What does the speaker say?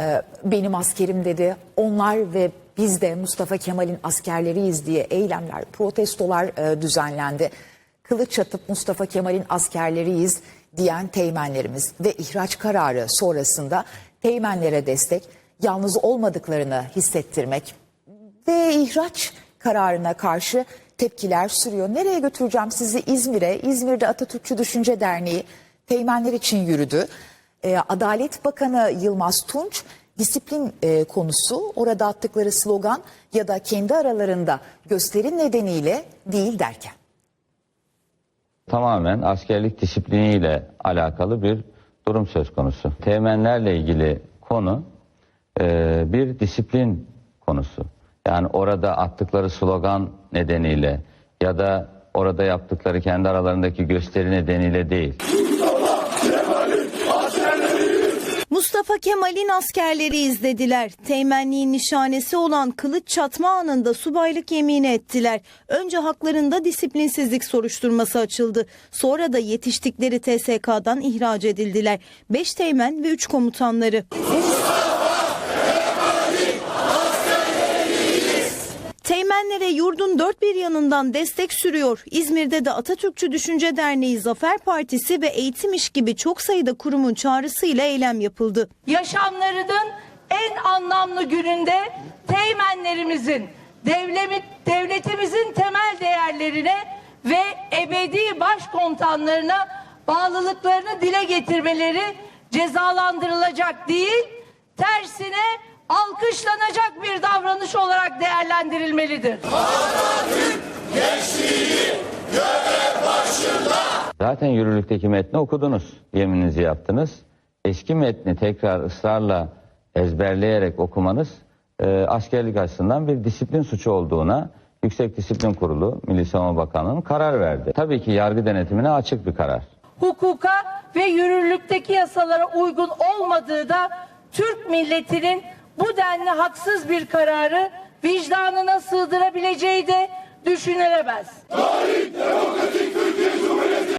Ee, benim askerim dedi. Onlar ve biz de Mustafa Kemal'in askerleriyiz diye eylemler, protestolar e, düzenlendi. Kılıç atıp Mustafa Kemal'in askerleriyiz diyen teğmenlerimiz ve ihraç kararı sonrasında teğmenlere destek, yalnız olmadıklarını hissettirmek ve ihraç kararına karşı tepkiler sürüyor. Nereye götüreceğim sizi? İzmir'e. İzmir'de Atatürkçü Düşünce Derneği teğmenler için yürüdü. Ee, Adalet Bakanı Yılmaz Tunç disiplin e, konusu orada attıkları slogan ya da kendi aralarında gösteri nedeniyle değil derken. tamamen askerlik disipliniyle alakalı bir durum söz konusu. Teğmenlerle ilgili konu e, bir disiplin konusu. Yani orada attıkları slogan nedeniyle ya da orada yaptıkları kendi aralarındaki gösteri nedeniyle değil. Mustafa Kemal'in askerleri izlediler. Teğmenliğin nişanesi olan kılıç çatma anında subaylık yemini ettiler. Önce haklarında disiplinsizlik soruşturması açıldı. Sonra da yetiştikleri TSK'dan ihraç edildiler. 5 teğmen ve 3 komutanları. Teğmenlere yurdun dört bir yanından destek sürüyor. İzmir'de de Atatürkçü Düşünce Derneği, Zafer Partisi ve Eğitim İş gibi çok sayıda kurumun çağrısıyla eylem yapıldı. yaşamlarının en anlamlı gününde teğmenlerimizin, devlet, devletimizin temel değerlerine ve ebedi başkomutanlarına bağlılıklarını dile getirmeleri cezalandırılacak değil, tersine alkışlanacak bir davranış olarak değerlendirilmelidir. Zaten yürürlükteki metni okudunuz, yemininizi yaptınız. Eski metni tekrar ısrarla ezberleyerek okumanız e, askerlik açısından bir disiplin suçu olduğuna Yüksek Disiplin Kurulu, Milli Savunma Bakanlığı'nın karar verdi. Tabii ki yargı denetimine açık bir karar. hukuka ve yürürlükteki yasalara uygun olmadığı da Türk milletinin bu denli haksız bir kararı vicdanına sığdırabileceği de düşünülemez.